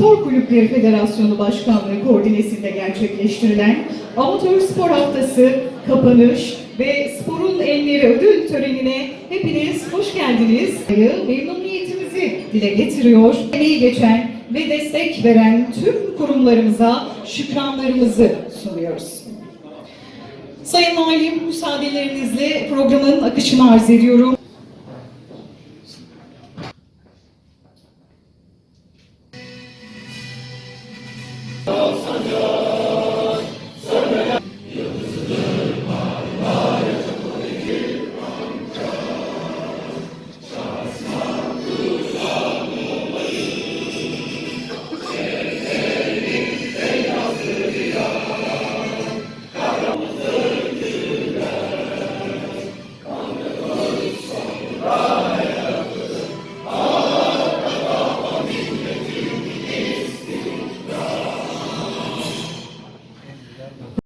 Spor Kulüpleri Federasyonu Başkanlığı koordinesinde gerçekleştirilen Amatör Spor Haftası kapanış ve sporun enleri ödül törenine hepiniz hoş geldiniz. Memnuniyetimizi dile getiriyor. Emeği geçen ve destek veren tüm kurumlarımıza şükranlarımızı sunuyoruz. Sayın Valim, müsaadelerinizle programın akışını arz ediyorum.